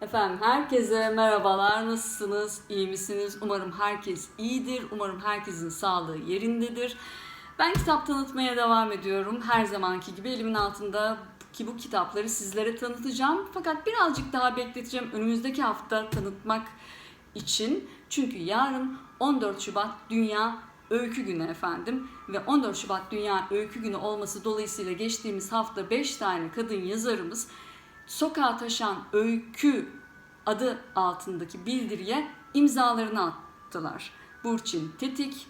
Efendim herkese merhabalar. Nasılsınız? İyi misiniz? Umarım herkes iyidir. Umarım herkesin sağlığı yerindedir. Ben kitap tanıtmaya devam ediyorum. Her zamanki gibi elimin altında ki bu kitapları sizlere tanıtacağım. Fakat birazcık daha bekleteceğim önümüzdeki hafta tanıtmak için. Çünkü yarın 14 Şubat Dünya Öykü Günü efendim ve 14 Şubat Dünya Öykü Günü olması dolayısıyla geçtiğimiz hafta 5 tane kadın yazarımız Sokağa Taşan Öykü adı altındaki bildiriye imzalarını attılar. Burçin Tetik,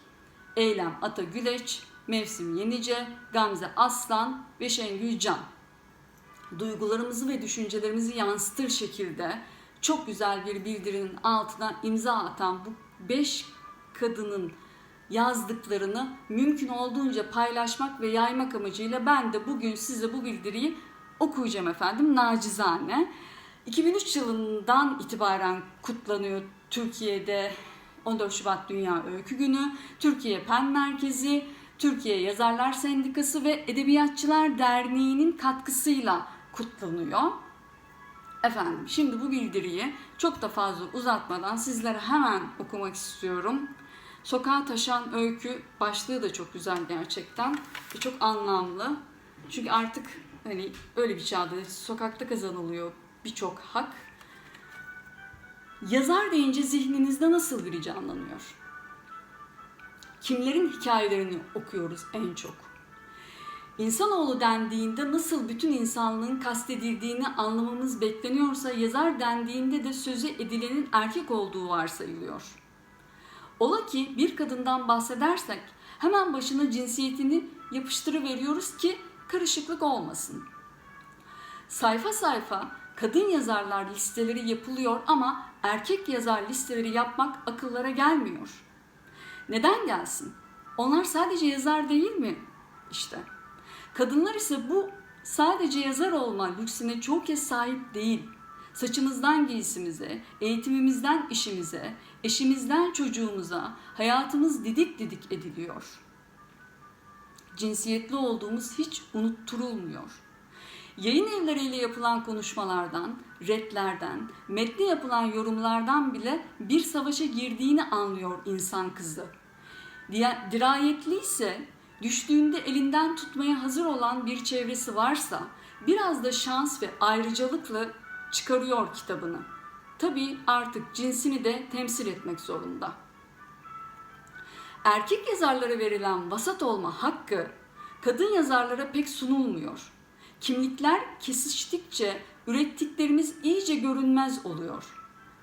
Eylem Ata Güleç, Mevsim Yenice, Gamze Aslan ve Şengül Can. Duygularımızı ve düşüncelerimizi yansıtır şekilde çok güzel bir bildirinin altına imza atan bu 5 kadının yazdıklarını mümkün olduğunca paylaşmak ve yaymak amacıyla ben de bugün size bu bildiriyi okuyacağım efendim nacizane. 2003 yılından itibaren kutlanıyor Türkiye'de 14 Şubat Dünya Öykü Günü, Türkiye Pen Merkezi, Türkiye Yazarlar Sendikası ve Edebiyatçılar Derneği'nin katkısıyla kutlanıyor. Efendim şimdi bu bildiriyi çok da fazla uzatmadan sizlere hemen okumak istiyorum. Sokağa taşan öykü başlığı da çok güzel gerçekten ve çok anlamlı. Çünkü artık hani öyle bir çağda sokakta kazanılıyor birçok hak. Yazar deyince zihninizde nasıl biri canlanıyor? Kimlerin hikayelerini okuyoruz en çok? İnsanoğlu dendiğinde nasıl bütün insanlığın kastedildiğini anlamamız bekleniyorsa yazar dendiğinde de sözü edilenin erkek olduğu varsayılıyor. Ola ki bir kadından bahsedersek hemen başına cinsiyetini yapıştırıveriyoruz ki karışıklık olmasın. Sayfa sayfa kadın yazarlar listeleri yapılıyor ama erkek yazar listeleri yapmak akıllara gelmiyor. Neden gelsin? Onlar sadece yazar değil mi? İşte. Kadınlar ise bu sadece yazar olma lüksüne çok kez sahip değil. Saçımızdan giysimize, eğitimimizden işimize, eşimizden çocuğumuza hayatımız didik didik ediliyor. Cinsiyetli olduğumuz hiç unutturulmuyor. Yayın evleriyle yapılan konuşmalardan, retlerden, metne yapılan yorumlardan bile bir savaşa girdiğini anlıyor insan kızı. Dirayetli ise düştüğünde elinden tutmaya hazır olan bir çevresi varsa biraz da şans ve ayrıcalıkla çıkarıyor kitabını. Tabii artık cinsini de temsil etmek zorunda. Erkek yazarlara verilen vasat olma hakkı kadın yazarlara pek sunulmuyor. Kimlikler kesiştikçe ürettiklerimiz iyice görünmez oluyor.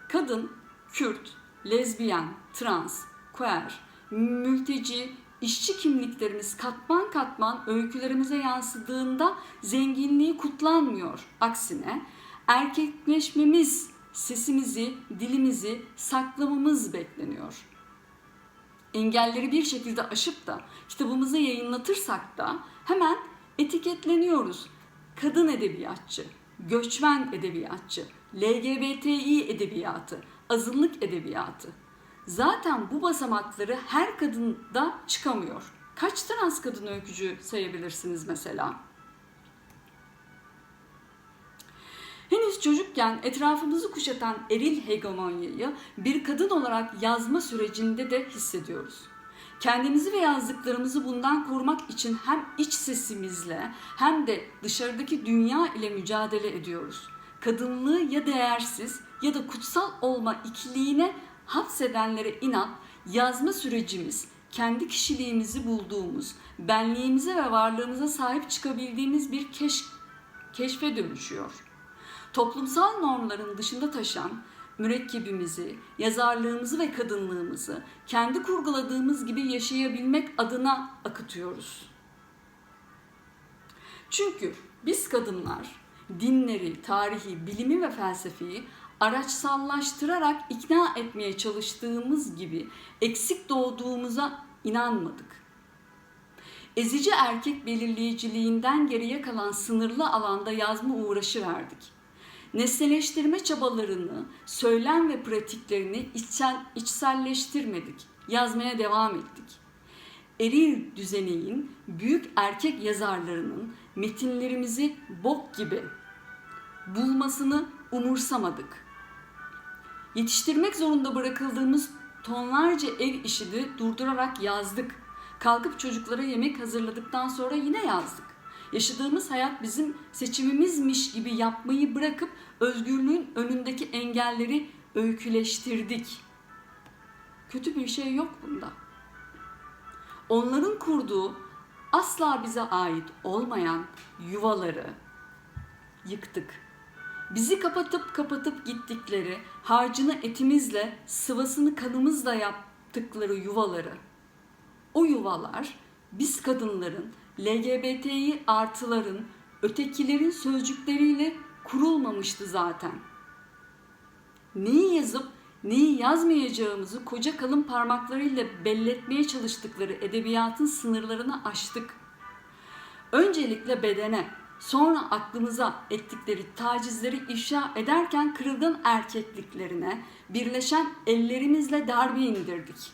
Kadın, Kürt, lezbiyen, trans, queer, mülteci, işçi kimliklerimiz katman katman öykülerimize yansıdığında zenginliği kutlanmıyor. Aksine erkekleşmemiz, sesimizi, dilimizi saklamamız bekleniyor. Engelleri bir şekilde aşıp da kitabımızı yayınlatırsak da hemen etiketleniyoruz. Kadın edebiyatçı, göçmen edebiyatçı, LGBTİ edebiyatı, azınlık edebiyatı. Zaten bu basamakları her kadında çıkamıyor. Kaç trans kadın öykücü sayabilirsiniz mesela? Henüz çocukken etrafımızı kuşatan eril hegemonyayı bir kadın olarak yazma sürecinde de hissediyoruz. Kendimizi ve yazdıklarımızı bundan korumak için hem iç sesimizle hem de dışarıdaki dünya ile mücadele ediyoruz. Kadınlığı ya değersiz ya da kutsal olma ikiliğine hapsedenlere inat yazma sürecimiz kendi kişiliğimizi bulduğumuz, benliğimize ve varlığımıza sahip çıkabildiğimiz bir keş keşfe dönüşüyor. Toplumsal normların dışında taşan mürekkebimizi, yazarlığımızı ve kadınlığımızı kendi kurguladığımız gibi yaşayabilmek adına akıtıyoruz. Çünkü biz kadınlar dinleri, tarihi, bilimi ve felsefeyi araçsallaştırarak ikna etmeye çalıştığımız gibi eksik doğduğumuza inanmadık. Ezici erkek belirleyiciliğinden geriye kalan sınırlı alanda yazma uğraşı verdik nesneleştirme çabalarını, söylem ve pratiklerini içsel, içselleştirmedik. Yazmaya devam ettik. Eril düzeneğin büyük erkek yazarlarının metinlerimizi bok gibi bulmasını umursamadık. Yetiştirmek zorunda bırakıldığımız tonlarca ev işini durdurarak yazdık. Kalkıp çocuklara yemek hazırladıktan sonra yine yazdık. Yaşadığımız hayat bizim seçimimizmiş gibi yapmayı bırakıp özgürlüğün önündeki engelleri öyküleştirdik. Kötü bir şey yok bunda. Onların kurduğu asla bize ait olmayan yuvaları yıktık. Bizi kapatıp kapatıp gittikleri, harcını etimizle, sıvasını kanımızla yaptıkları yuvaları. O yuvalar biz kadınların, LGBTİ artıların, ötekilerin sözcükleriyle kurulmamıştı zaten. Neyi yazıp neyi yazmayacağımızı koca kalın parmaklarıyla belletmeye çalıştıkları edebiyatın sınırlarını aştık. Öncelikle bedene, sonra aklımıza ettikleri tacizleri ifşa ederken kırılgan erkekliklerine birleşen ellerimizle darbe indirdik.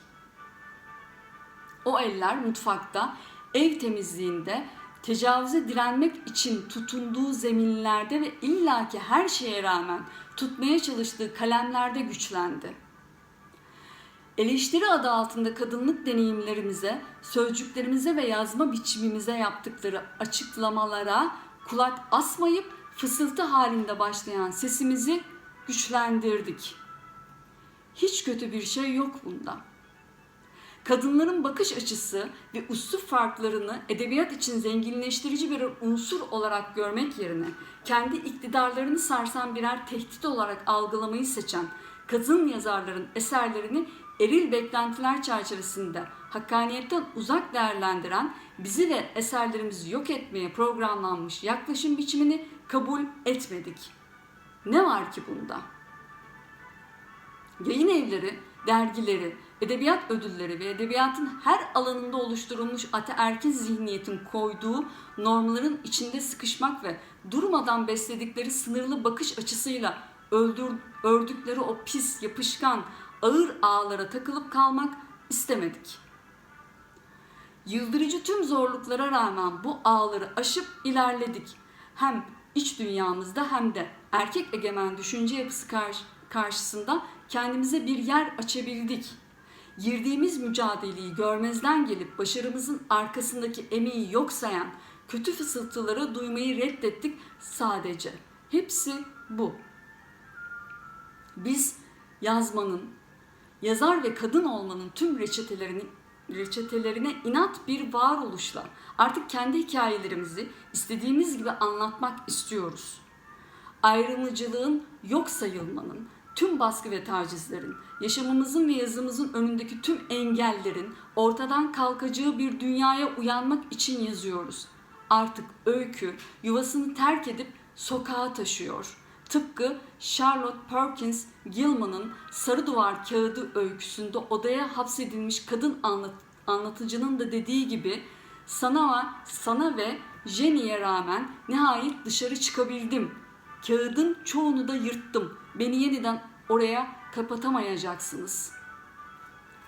O eller mutfakta, ev temizliğinde, tecavüze direnmek için tutunduğu zeminlerde ve illaki her şeye rağmen tutmaya çalıştığı kalemlerde güçlendi. Eleştiri adı altında kadınlık deneyimlerimize, sözcüklerimize ve yazma biçimimize yaptıkları açıklamalara kulak asmayıp fısıltı halinde başlayan sesimizi güçlendirdik. Hiç kötü bir şey yok bunda. Kadınların bakış açısı ve üslup farklarını edebiyat için zenginleştirici bir unsur olarak görmek yerine kendi iktidarlarını sarsan birer tehdit olarak algılamayı seçen kadın yazarların eserlerini eril beklentiler çerçevesinde hakkaniyetten uzak değerlendiren bizi ve eserlerimizi yok etmeye programlanmış yaklaşım biçimini kabul etmedik. Ne var ki bunda? Yayın evleri, dergileri, edebiyat ödülleri ve edebiyatın her alanında oluşturulmuş ataerkil zihniyetin koyduğu normların içinde sıkışmak ve durmadan besledikleri sınırlı bakış açısıyla öldür, ördükleri o pis, yapışkan, ağır ağlara takılıp kalmak istemedik. Yıldırıcı tüm zorluklara rağmen bu ağları aşıp ilerledik. Hem iç dünyamızda hem de erkek egemen düşünce yapısı karşı, karşısında kendimize bir yer açabildik. Girdiğimiz mücadeleyi görmezden gelip başarımızın arkasındaki emeği yok sayan kötü fısıltıları duymayı reddettik sadece. Hepsi bu. Biz yazmanın, yazar ve kadın olmanın tüm reçetelerini reçetelerine inat bir varoluşla artık kendi hikayelerimizi istediğimiz gibi anlatmak istiyoruz. Ayrımcılığın yok sayılmanın, tüm baskı ve tacizlerin, yaşamımızın ve yazımızın önündeki tüm engellerin ortadan kalkacağı bir dünyaya uyanmak için yazıyoruz. Artık öykü yuvasını terk edip sokağa taşıyor. Tıpkı Charlotte Perkins Gilman'ın Sarı Duvar Kağıdı öyküsünde odaya hapsedilmiş kadın anlat anlatıcının da dediği gibi sana, sana ve Jenny'e rağmen nihayet dışarı çıkabildim. Kağıdın çoğunu da yırttım. Beni yeniden oraya kapatamayacaksınız.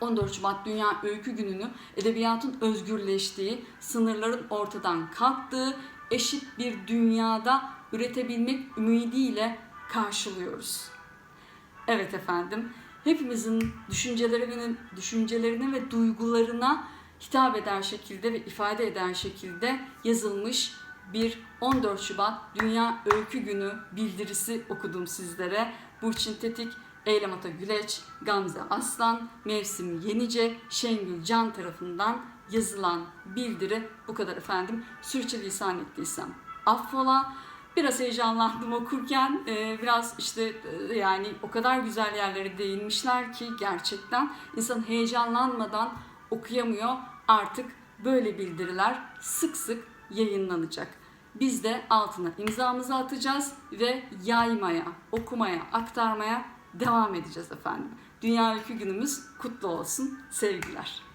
14 Şubat Dünya Öykü Günü'nü edebiyatın özgürleştiği, sınırların ortadan kalktığı, eşit bir dünyada üretebilmek ümidiyle karşılıyoruz. Evet efendim, hepimizin düşüncelerine, düşüncelerine ve duygularına hitap eder şekilde ve ifade eder şekilde yazılmış bir 14 Şubat Dünya Öykü Günü bildirisi okudum sizlere. Burçin Tetik, Eylem Ata Güleç, Gamze Aslan, Mevsim Yenice, Şengül Can tarafından yazılan bildiri bu kadar efendim. Sürçülisan ettiysem affola. Biraz heyecanlandım okurken. Ee, biraz işte e, yani o kadar güzel yerlere değinmişler ki gerçekten insan heyecanlanmadan okuyamıyor. Artık böyle bildiriler sık sık yayınlanacak. Biz de altına imzamızı atacağız ve yaymaya, okumaya, aktarmaya devam edeceğiz efendim. Dünya Öykü Günümüz kutlu olsun. Sevgiler.